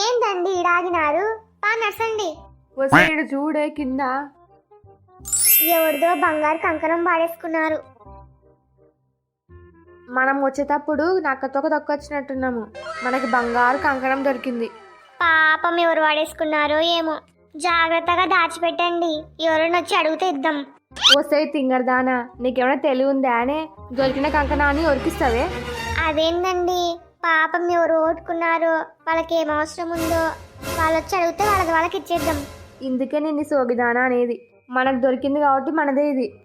ఏందండి ఈడాగినారు పా నర్సండి వసేడు చూడే కింద. ఎవరిదో బంగారు కంకణం పాడేసుకున్నారు మనం వచ్చేటప్పుడు నక్కతోక దక్కొచ్చినట్టున్నాము మనకి బంగారు కంకణం దొరికింది. పాపం ఎవరు వాడేసుకున్నారో ఏమో. జాగ్రత్తగా దాచిపెట్టండి. ఎవరైనా వచ్చి అడిగితే ఇద్దాం. వస్తే తింగరదానా నీకేమైనా తెలివి ఉందా అనే? దొరికిన కంకణాన్ని ఒరికిస్తావే? అదేందండి? పాపం ఎవరు ఓటుకున్నారో వాళ్ళకి ఏం అవసరం ఉందో వాళ్ళు వచ్చి అడిగితే వాళ్ళది వాళ్ళకి ఇచ్చేద్దాం. ఇందుకే నిన్ను సోగిదానా అనేది. మనకు దొరికింది కాబట్టి మనదే ఇది.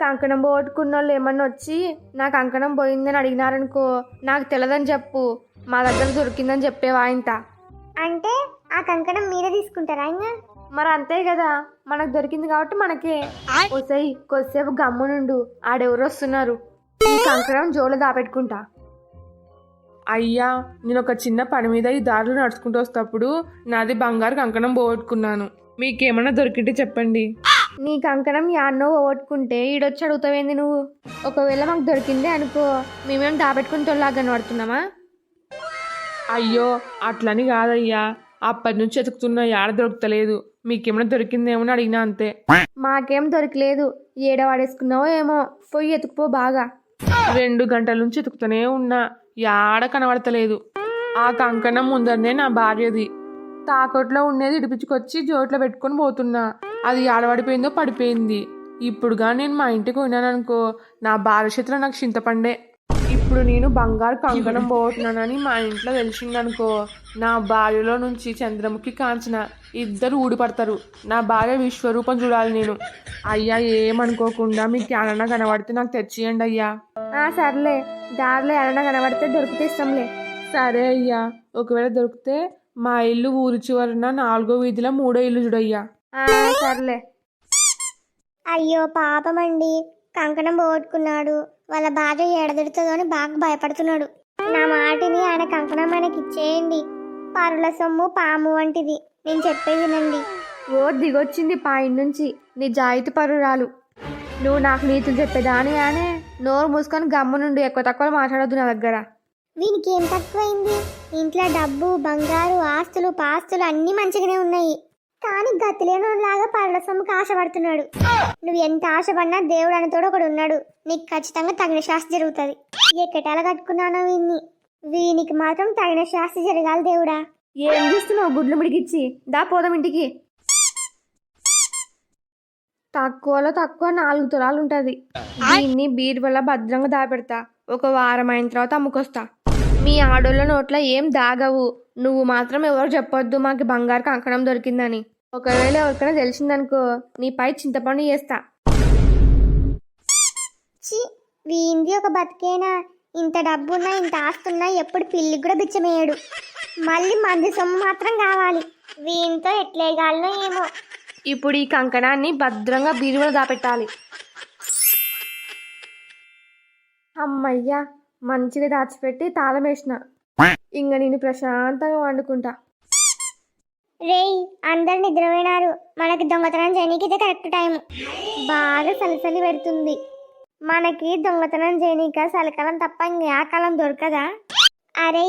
కంకణం పోగొట్టుకున్న వాళ్ళు ఏమన్నా వచ్చి నా కంకణం పోయిందని అడిగినారనుకో నాకు తెలదని చెప్పు. మా దగ్గర దొరికిందని చెప్పేవా ఇంత? అంటే ఆ కంకణం మీరే తీసుకుంటారా ఇంకా మరి అంతే కదా. మనకు దొరికింది కాబట్టి మనకే. వసై కొద్దిసేపు గమ్మునుండు. ఆడెవరు వస్తున్నారు. ఈ కంకణం జోలో దాపెట్టుకుంటా. అయ్యా నేను ఒక చిన్న పని మీద ఈ దారిలో నడుచుకుంటూ వస్తప్పుడు నాది బంగారు కంకణం పోగొట్టుకున్నాను. మీకేమన్నా దొరికితే చెప్పండి. నీ కంకణం యాన్నో పోగొట్టుకుంటే ఈడొచ్చి అడుగుతావేంది నువ్వు? ఒకవేళ మాకు దొరికిందే అనుకో మేమేం దాపెట్టుకుని తొలగా కనబడుతున్నామా అయ్యో అట్లని కాదయ్యా. అప్పటి నుంచి ఎతుకుతున్న యాడ దొరుకుతలేదు. మీకేమైనా దొరికిందేమో అడిగినా అంతే. మాకేం దొరకలేదు. ఏడ వాడేసుకున్నావో ఏమో. పోయి ఎత్తుకుపో బాగా. రెండు గంటల నుంచి ఎతుకుతూనే ఉన్నా. యాడ కనబడతలేదు. ఆ కంకణం ముందరనే నా భార్యది. తాకట్లో ఉండేది ఇడిపించుకొచ్చి జోట్లో పెట్టుకొని పోతున్నా. అది ఆడబడిపోయిందో పడిపోయింది. ఇప్పుడుగా నేను మా ఇంటికి పోయినాననుకో నా భార్య నాకు చింతపండే. ఇప్పుడు నేను బంగారు కంకణం పోతున్నానని మా ఇంట్లో తెలిసిందనుకో నా భార్యలో నుంచి చంద్రముఖి కాంచన ఇద్దరు ఊడిపడతారు. నా భార్య విశ్వరూపం చూడాలి నేను. అయ్యా ఏమనుకోకుండా మీకు ఏమన్నా కనబడితే నాకు తెచ్చియండి అయ్యా. ఆ సర్లే. దారిలో ఎవరైనా కనబడితే దొరికితే ఇస్తాంలే. సరే అయ్యా. ఒకవేళ దొరికితే మా ఇల్లు ఊరి చివరన నాలుగో వీధిలో మూడో ఇల్లు చూడయ్యా. సర్లే. అయ్యో పాపమండి. కంకణం పోగొట్టుకున్నాడు. వాళ్ళ భార్య ఎడదెడుతుందో అని బాగా భయపడుతున్నాడు. నా మాటిని ఆయన కంకణం ఆయనకి ఇచ్చేయండి. పరుల సొమ్ము పాము వంటిది. నేను చెప్పేది వినండి. ఓ దిగొచ్చింది పాయిన్ నుంచి నీ జాయితీ పరురాలు. నువ్వు నాకు నీతులు చెప్పేదాని అనే నోరు మూసుకొని గమ్మునుండి ఎక్కువ తక్కువ మాట్లాడొద్దు నా దగ్గర. వీనికి ఏం తక్కువైంది? ఇంట్లో డబ్బు బంగారు ఆస్తులు పాస్తులు అన్నీ మంచిగానే ఉన్నాయి. కానీ గతిలేనులాగా పరుల సొమ్ముకి ఆశపడుతున్నాడు. నువ్వు ఎంత ఆశపడినా దేవుడు అనేతోడు ఒకడు ఉన్నాడు. నీకు ఖచ్చితంగా తగిన శాస్తి జరుగుతుంది. ఎక్కటాల కట్టుకున్నానో వీన్ని వీనికి మాత్రం తగిన శాస్తి జరగాలి దేవుడా. ఏం చూస్తున్నావు గుడ్లు మిడిగిచ్చి? దా పోదాం ఇంటికి. తక్కువలో తక్కువ నాలుగు తులాలు ఉంటుంది. దీన్ని బీర్ వల్ల భద్రంగా దాపెడతా. ఒక వారం అయిన తర్వాత అమ్ముకొస్తా. మీ ఆడోళ్ళ నోట్లో ఏం దాగవు. నువ్వు మాత్రం ఎవరు చెప్పొద్దు. మాకు బంగారు కంకణం దొరికిందని. ఒకవేళ ఎవరికైనా తెలిసిందనుకో నీపై చింతపండు చేస్తా. చి వీంది ఒక బతికేనా? ఇంత డబ్బున్నా ఇంత ఆస్తున్నా ఎప్పుడు పిల్లికి కూడా బిచ్చమేయడు. మళ్ళీ మంది సొమ్ము మాత్రం కావాలి. వీంతో ఎట్లేగాలనో ఏమో. ఇప్పుడు ఈ కంకణాన్ని భద్రంగా బీరువలో దాపెట్టాలి. అమ్మయ్యా మంచిగా దాచిపెట్టి తాళం వేసిన. ఇంక నేను ప్రశాంతంగా వండుకుంటా. రేయ్ అందరు నిద్రపోయినారు. మనకి దొంగతనం చేయనీకి ఇదే కరెక్ట్ టైం బాగా సలసలి పెడుతుంది. మనకి దొంగతనం చేయనీక చలికాలం తప్ప ఆకాలం ఆ కాలం దొరకదా? అరే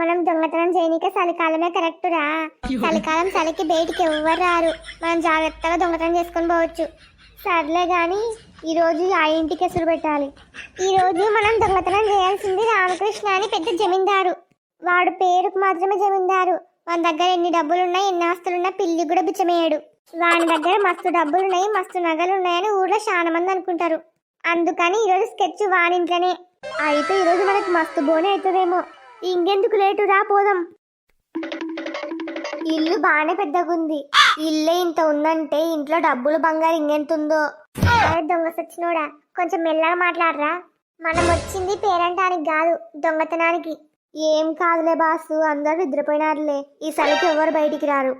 మనం దొంగతనం చేయనీక చలికాలమే కరెక్ట్ రా. చలికాలం చలికి బయటికి ఎవ్వరు రారు. మనం జాగ్రత్తగా దొంగతనం చేసుకొని పోవచ్చు. సర్లే కానీ ఈరోజు ఆ ఇంటికి ఎసురు పెట్టాలి. ఈరోజు మనం దొంగతనం చేయాల్సింది రామకృష్ణ అని పెద్ద జమీందారు. వాడు పేరుకు మాత్రమే జమీందారు. వాని దగ్గర ఎన్ని డబ్బులున్నాయి ఎన్ని ఆస్తులున్నా పిల్లి కూడా బిచ్చమేయడు. వాని దగ్గర మస్తు డబ్బులున్నాయి మస్తు నగలున్నాయని ఊర్లో చాలా మంది అనుకుంటారు. అందుకని ఈరోజు స్కెచ్ వానింట్లోనే అయితే ఈరోజు మనకి మస్తు బోనే అవుతుందేమో ఇంకెందుకు లేటు రా పోదాం. ఇల్లు బాగానే పెద్దగుంది. ఇల్లే ఇంత ఉందంటే ఇంట్లో డబ్బులు బంగారు ఇంకెంత ఉందో అరే దొంగ సచ్చినోడా కొంచెం మెల్లగా మాట్లాడరా. మనం వచ్చింది పేరంటానికి కాదు దొంగతనానికి. ఏం కాదులే బాసు అందరూ నిద్రపోయినారులే. ఈ సలికి ఎవరు బయటికి రారు?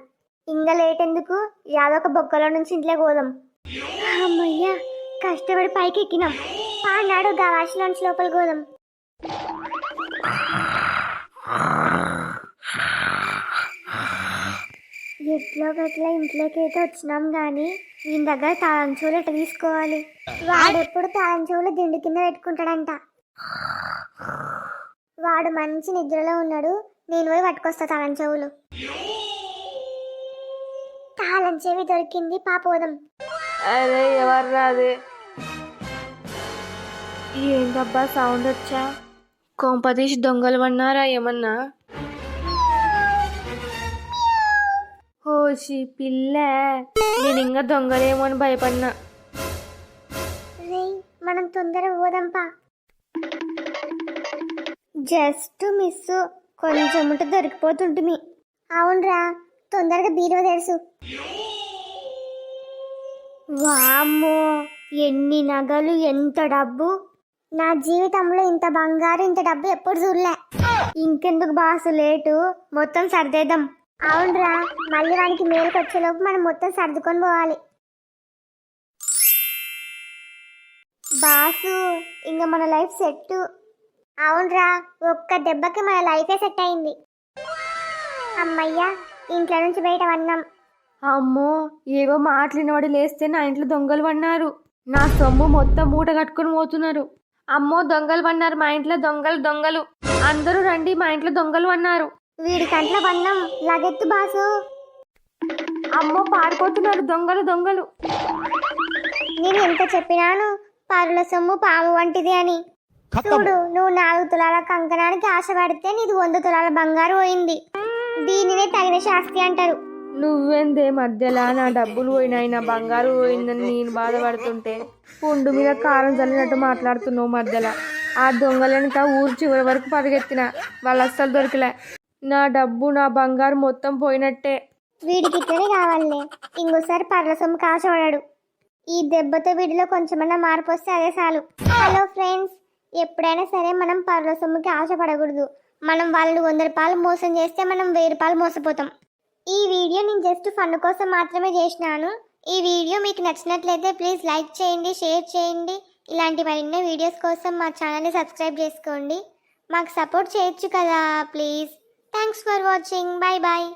ఇంకా లేట్ ఎందుకు యాదొక బొక్కలో నుంచి ఇంట్లో పోదాం. అమ్మయ్యా కష్టపడి పైకి ఎక్కినాం. పానాడు గవాసిలోంచి లోపల గోదాం ఎట్లో గట్ల ఇంట్లోకి అయితే వచ్చినాం కానీ ఈ దగ్గర తాళం ఎట్ట తీసుకోవాలి? వాడెప్పుడు తాళం దిండు కింద పెట్టుకుంటాడంట. వాడు మంచి నిద్రలో ఉన్నాడు నేను పోయి పట్టుకొస్తా తాళం చెవులు. తాళం చెవి దొరికింది పాపోదం. అరే ఎవర్రా అదే ఏంటబ్బా సౌండ్ వచ్చా? కొంపతీసి దొంగలు పన్నారా ఏమన్నా? హోషి పిల్ల నేను ఇంకా దొంగలేమో అని భయపడినా. రేయ్ మనం తొందరగా పోదాంపా. జస్ట్ మిస్ కొంచెం ఉంటే దొరికిపోతుంటిమి. అవునరా తొందరగా బీరువ తెలుసు వామ్మో ఎన్ని నగలు ఎంత డబ్బు. నా జీవితంలో ఇంత బంగారు ఇంత డబ్బు ఎప్పుడు చూడలే. ఇంకెందుకు బాసు లేటు. మొత్తం సర్దేద్దాం. అవునరా మళ్ళీ వానికి మేలుకు వచ్చేలోపు మనం మొత్తం సర్దుకొని పోవాలి. బాసు ఇంకా మన లైఫ్ సెట్ అవునరా ఒక్క దెబ్బకి మన లైఫే సెట్ అయింది. అమ్మయ్యా ఇంట్లో నుంచి బయట వన్నాం. అమ్మో ఏవో మాటలినవాడు లేస్తే నా ఇంట్లో దొంగలు పన్నారు నా సొమ్ము మొత్తం మూట కట్టుకొని పోతున్నారు. అమ్మో దొంగలు పన్నారు మా ఇంట్లో దొంగలు దొంగలు. అందరూ రండి మా ఇంట్లో దొంగలు పన్నారు వీడి కంట్లో వన్నాం లగెత్తు బాసు. అమ్మో పారిపోతున్నారు దొంగలు దొంగలు. నేను ఎంత చెప్పినాను పరుల సొమ్ము పాము వంటిది అని. చూడు నువ్వు నాలుగు తులాల కంకణానికి ఆశపడితే నీది వంద తులాల బంగారు పోయింది. దీనినే తగిన శాస్తి అంటారు. నువ్వేందే మధ్యలో నా డబ్బులు పోయినాయి నా బంగారు పోయిందని నేను బాధపడుతుంటే పుండు మీద కారం చల్లినట్టు మాట్లాడుతున్నావు మధ్యలో. ఆ దొంగలనిక ఊరు చివరి వరకు పరిగెత్తిన వాళ్ళు అస్సలు దొరికలే. నా డబ్బు నా బంగారు మొత్తం పోయినట్టే. వీడికి ఇట్లనే కావాలే. ఇంకోసారి పర్ల సొమ్ము కాశపడాడు ఈ దెబ్బతో వీడిలో కొంచెమన్నా మార్పు వస్తే అదే చాలు. హలో ఫ్రెండ్స్ ఎప్పుడైనా సరే మనం పర్ల సొమ్ముకి ఆశపడకూడదు. మనం వాళ్ళని వంద రూపాయలు మోసం చేస్తే మనం వెయ్యి రూపాయలు మోసపోతాం. ఈ వీడియో నేను జస్ట్ ఫన్ కోసం మాత్రమే చేసినాను. ఈ వీడియో మీకు నచ్చినట్లయితే ప్లీజ్ లైక్ చేయండి షేర్ చేయండి. ఇలాంటి మరిన్నో వీడియోస్ కోసం మా ఛానల్ని సబ్స్క్రైబ్ చేసుకోండి. మాకు సపోర్ట్ చేయొచ్చు కదా please. Thanks for watching. Bye bye